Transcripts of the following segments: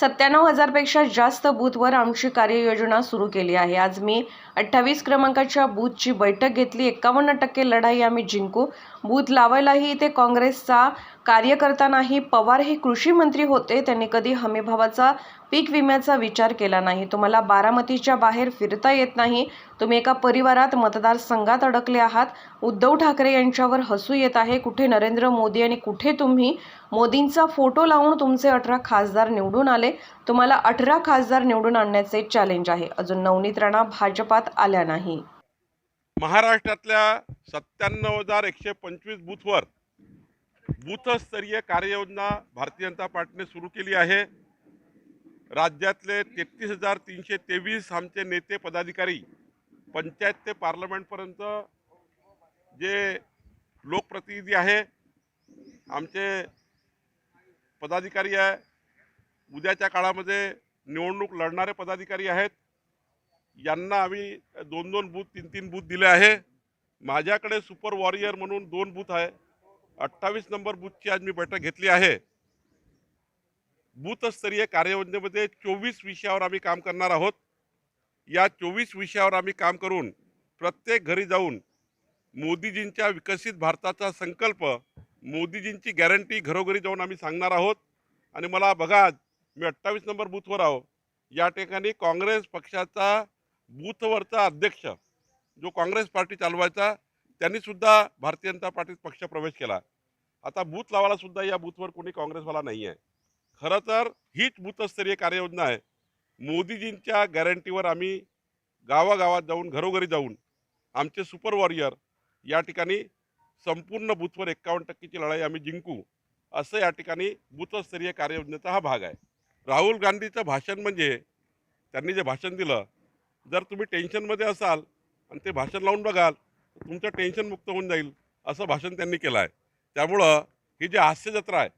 सत्त्याण्णव हजारपेक्षा जास्त बूथवर आमची कार्ययोजना सुरू केली आहे. आज मी अठ्ठावीस क्रमांकाच्या बूथची बैठक घेतली. एक्कावन्न टक्के लढाई आम्ही जिंकू. बूथ लावायलाही इथे काँग्रेसचा कार्यकर्ता नाही. पवार हे कृषी मंत्री होते. त्यांनी कधी हमीभावाचा पीक विम्याचा विचार केला नाही. तुम्हाला बारामतीच्या बाहेर फिरता येत नाही. तुम्ही एका परिवारात मतदारसंघात अडकले आहात. उद्धव ठाकरे यांच्यावर हसू येत आहे. कुठे नरेंद्र मोदी आणि कुठे तुम्ही? मोदींचा फोटो लावून तुमचे अठरा खासदार निवडून आले. तुम्हाला अठरा खासदार निवडून आणण्याचे चॅलेंज आहे. अजून नवनीत राणा भाजपात आल्या नाही. महाराष्ट्रातल्या सत्त्याण्णव हजार एकशे पंचवीस बूथवर बूथस्तरीय कार्ययोजना भारतीय जनता पार्टीने सुरू केली आहे. राज्यातले तेहतीस हजार तीनशे तेवीस आमचे नेते पदाधिकारी पंचायत ते पार्लमेंटपर्यंत जे लोकप्रतिनिधी आहे आमचे पदाधिकारी आहे. उद्याच्या काळामध्ये निवडणूक लढणारे पदाधिकारी आहेत. यांना आम्ही दोन दोन बूथ तीन तीन बूथ दिले आहे. माझ्याकडे सुपर वॉरियर म्हणून दोन बूथ आहे. अठ्ठावीस नंबर बूथची आज मी बैठक घेतली आहे. बूथस्तरीय कार्ययोजनेमध्ये चोवीस विषयावर आम्ही काम करणार आहोत. या चोवीस विषयावर आम्ही काम करून प्रत्येक घरी जाऊन मोदीजींच्या विकसित भारताचा संकल्प मोदीजींची गॅरंटी घरोघरी जाऊन आम्ही सांगणार आहोत. आणि मला बघा मी अठ्ठावीस नंबर बूथवर आहो. या ठिकाणी काँग्रेस पक्षाचा बूथवरचा अध्यक्ष जो काँग्रेस पार्टी चालवायचा त्यांनीसुद्धा भारतीय जनता पार्टीत पक्ष प्रवेश केला. आता बूथ लावायला सुद्धा या बूथवर कोणी काँग्रेसवाला नाही आहे. खरं तर हीच बूथस्तरीय कार्ययोजना आहे. मोदीजींच्या गॅरंटीवर आम्ही गावागावात जाऊन घरोघरी जाऊन आमचे सुपर वॉरियर या ठिकाणी संपूर्ण बूथवर एक्कावन्न टक्केची लढाई आम्ही जिंकू असं या ठिकाणी बूथस्तरीय कार्ययोजनेचा हा भाग आहे. राहुल गांधीचं भाषण म्हणजे त्यांनी जे भाषण दिलं जर तुम्ही टेन्शनमध्ये असाल आणि ते भाषण लावून बघाल तर तुमचं टेन्शन मुक्त होऊन जाईल असं भाषण त्यांनी केलं आहे. त्यामुळं ही जी हास्यजत्रा आहे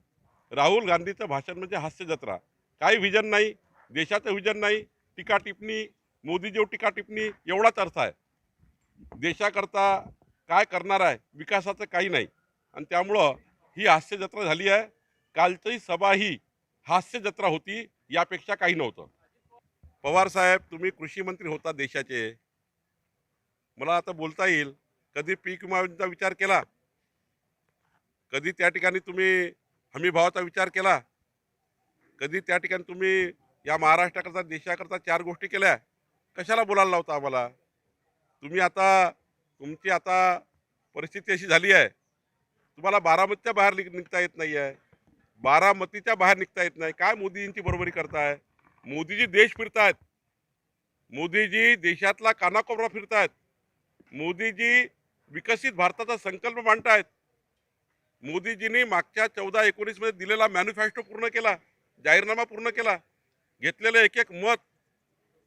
राहुल गांधीचं भाषण म्हणजे हास्यजत्रा काही व्हिजन नाही देशाचं व्हिजन नाही टीका टिप्पणी मोदीजीव टीका टिप्पणी एवढाच अर्थ आहे. देशाकरता काय करणार आहे? विकासाचं काही नाही. आणि त्यामुळं ही हास्य जत्रा झाली आहे. कालची सभा ही हास्यजत्रा होती यापेक्षा काही नव्हतं. पवार साहेब तुम्ही कृषी मंत्री होता देशाचे. मला आता बोलता येईल. कधी पीक विमाचा विचार केला? कधी त्या ठिकाणी तुम्ही हमी भावाचा विचार केला? कधी त्या ठिकाणी तुम्ही या महाराष्ट्राकरता देशाकरता चार गोष्टी केल्या? कशाला बोलायला लावता आम्हाला? तुम्ही आता तुमची आता परिस्थिती अशी झाली आहे. तुम्हाला बारामतीच्या बाहेर निघ- निघता येत नाही आहे बारामतीच्या बाहेर निघता येत नाही. काय मोदीजींची बरोबरी करताय? मोदीजी देश फिरतायत. मोदीजी देशातला कानाकोपरा फिरतायत. मोदीजी विकसित भारताचा संकल्प मांडतायत. मोदीजींनी मागच्या चौदा एकोणीसमध्ये दिलेला मॅन्युफॅस्टो पूर्ण केला. जाहीरनामा पूर्ण केला. घेतलेलं एक एक मत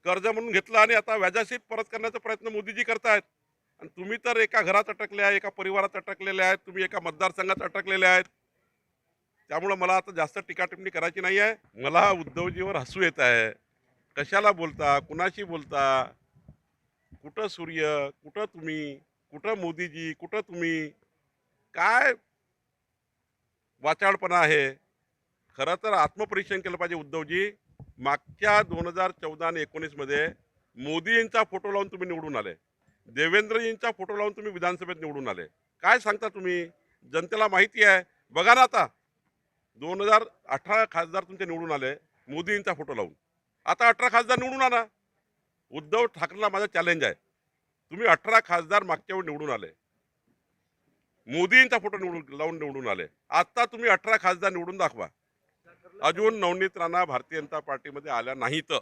कर्ज म्हणून घेतलं आणि आता व्याजासहित परत करण्याचा प्रयत्न मोदीजी करतायत. आणि तुम्ही तर एका घरात अटकले आहे एका परिवारात अटकलेले आहेत तुम्ही एका मतदारसंघात अटकलेले आहेत. त्यामुळं मला आता जास्त टीकाटिपणी करायची नाही आहे. मला उद्धवजीवर हसू येत आहे. कशाला बोलता? कुणाशी बोलता? कुठं सूर्य? कुठं तुम्ही? कुठं मोदीजी? कुठं तुम्ही? काय वाचाळपणा आहे? खरं तर आत्मपरीक्षण केलं पाहिजे उद्धवजी. मागच्या दोन हजार चौदा आणि एकोणीसमध्ये मोदींचा फोटो लावून तुम्ही निवडून आले. देवेंद्रजींचा फोटो लावून तुम्ही विधानसभेत निवडून आले. काय सांगता तुम्ही? जनतेला माहिती आहे. बघा ना आता. दोन हजार अठरा खासदार तुमचे निवडून आले मोदींचा फोटो लावून. आता अठरा खासदार निवडून आणा उद्धव ठाकरेला माझा चॅलेंज आहे. तुम्ही अठरा खासदार मागच्या वेळी निवडून आले. मोदींचा फोटो निवडून लावून निवडून आले. आता तुम्ही अठरा खासदार निवडून दाखवा. अजून नवनीत राणा भारतीय जनता पार्टीमध्ये आल्या नाहीत.